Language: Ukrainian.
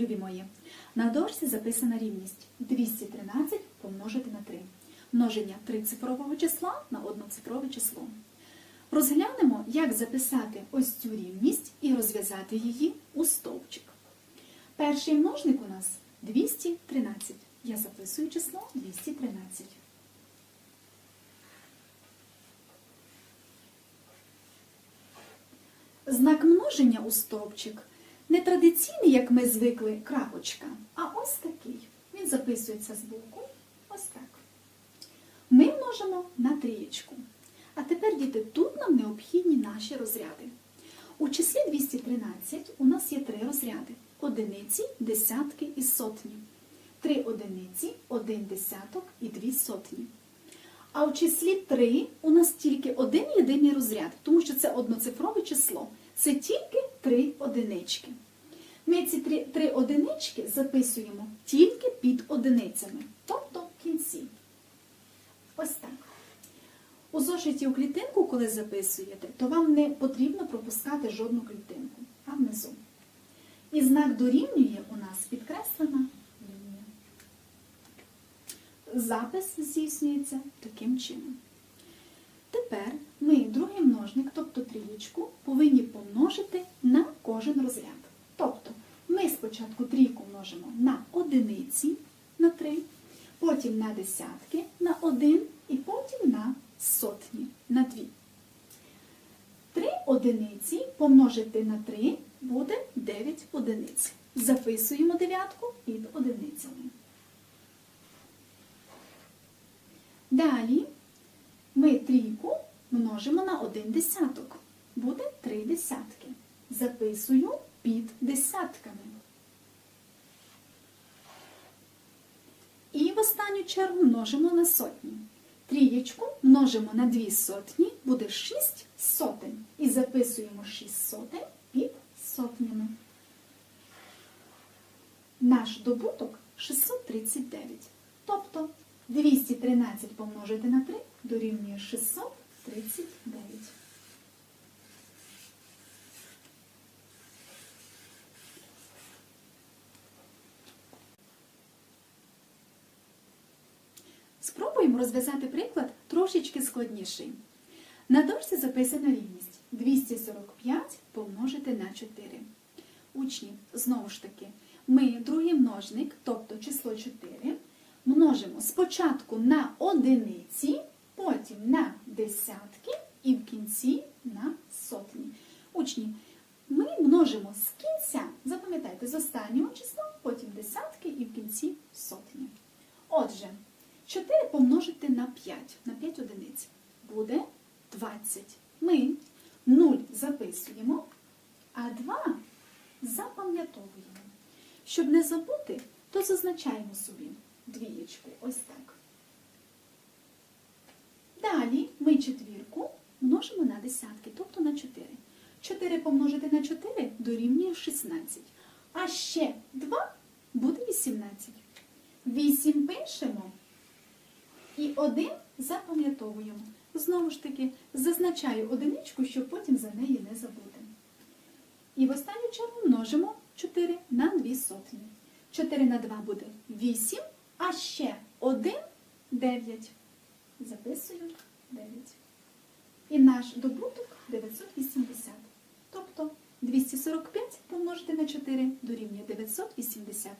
Любі мої, на дошці записана рівність 213 помножити на 3. Множення трицифрового числа на одноцифрове число. Розглянемо, як записати ось цю рівність і розв'язати її у стовпчик. Перший множник у нас 213. Я записую число 213. Знак множення у стовпчик не традиційний, як ми звикли, крапочка, а ось такий. Він записується збоку. Ось так. Ми множимо на трієчку. А тепер, діти, тут нам необхідні наші розряди. У числі 213 у нас є три розряди: одиниці, десятки і сотні. Три одиниці, один десяток і дві сотні. А у числі 3 у нас тільки один єдиний розряд, тому що це одноцифрове число. Це тільки три одинички. Три, три одинички записуємо тільки під одиницями, тобто в кінці. Ось так. У зошиті у клітинку, коли записуєте, то вам не потрібно пропускати жодну клітинку, а внизу. І знак дорівнює у нас підкреслена лінія. Запис здійснюється таким чином. Тепер ми другий множник, тобто трієчку, повинні помножити на кожен розряд. Спочатку трійку множимо на одиниці на 3, потім на десятки на 1 і потім на сотні на 2. 3 одиниці помножити на 3 буде 9 одиниць. Записуємо дев'ятку під одиницями. Далі ми трійку множимо на один десяток. Буде три десятки. Записую під десятками. І в чергу множимо на сотні. Трієчку множимо на дві сотні, буде 6 сотень. І записуємо 6 сотень під сотнями. Наш добуток 639. Тобто 213 помножити на 3 дорівнює 639. Спробуємо розв'язати приклад трошечки складніший. На дошці записана рівність 245 помножити на 4. Учні, знову ж таки, ми другий множник, тобто число 4, множимо спочатку на одиниці, потім на десятки і в кінці на сотні. Учні, ми множимо з кінця, запам'ятайте, з останнього числа, потім десятки і в кінці сотні. Отже, 4 помножити на 5, на 5 одиниць буде 20. Ми 0 записуємо, а 2 запам'ятовуємо. Щоб не забути, то зазначаємо собі двієчку ось так. Далі ми четвірку множимо на десятки, тобто на 4. 4 помножити на 4 дорівнює 16. А ще 2 буде 18. 8 пишемо і 1 запам'ятовуємо. Знову ж таки, зазначаю одиничку, щоб потім за неї не забути. І в останню чергу множимо 4 на 2 сотні. 4 на 2 буде 8, а ще 1 9. Записую 9. І наш добуток 980. Тобто 245 помножити на 4 дорівнює 980.